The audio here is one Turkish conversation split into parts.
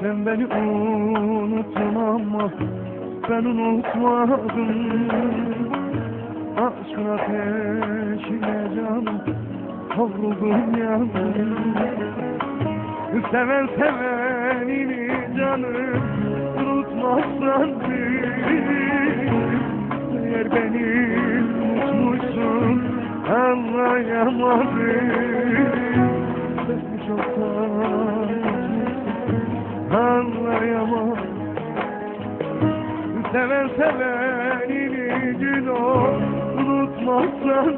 Sen beni unuttun ama ben unutmadım. Aşkın ateşine canım Kavruldum yandım Seven sevenini canım Unutmazsan Eğer beni unutmuşsun Anlayamadım Anlayamadım Seven sevenini gün o Unutmazsan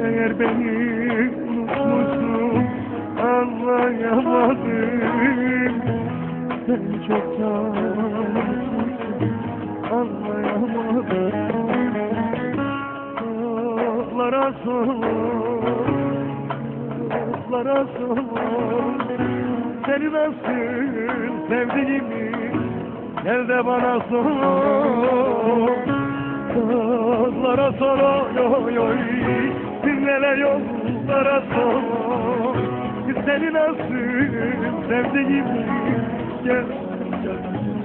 Eğer beni unutmuşsun. Anlayamadım. Seni çoktan unutmuşsun Anlayamadım. Dağlara sor. Dağlara sor Seni nasıl sevdiğimi Gel de bana sor? Dağlara sor oy oy Dinlere yollara sor. Seni nasıl sevdiğimi Gel gel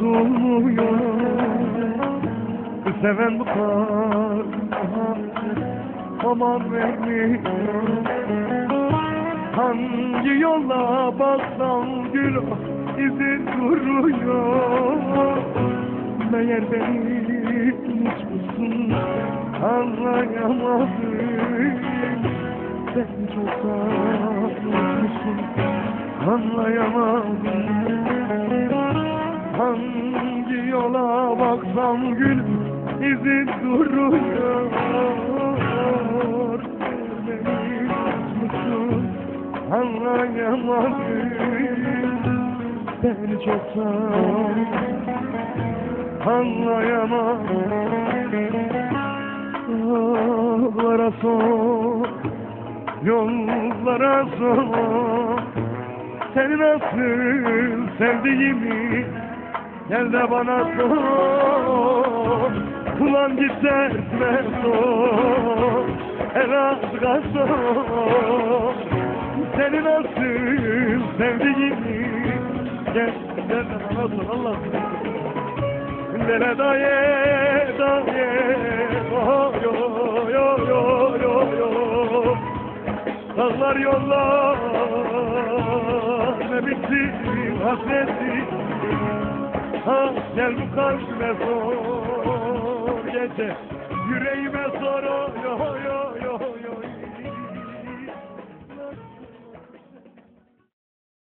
Unutulmuyor Seven bu kadar Aman vermiyor. Hangi yola baksam gül izin duruyor? Meğer beni unutmuşsun Anlayamadım. Seni çoktan unutmuşsun Anlayamadım Hangi yola baksam gül izi duruyor. Beni unutmuşsun Anlayamadım Seni çoktan Anlayamadım Dağlara sor. Yollara sor. Seni nasıl sevdiğimi Gel de bana sor. Ulan git dertme sor? El aşka sor Seni nasıl sevdiğimi Gel, gel de bana sor Allah Dere daye daye? Oh yo yo yo yo yo. Dağlar yollar. Ne bitti hasreti Ha Selçuklar kime sor gece. Yüreğime sor o yo yo yo yo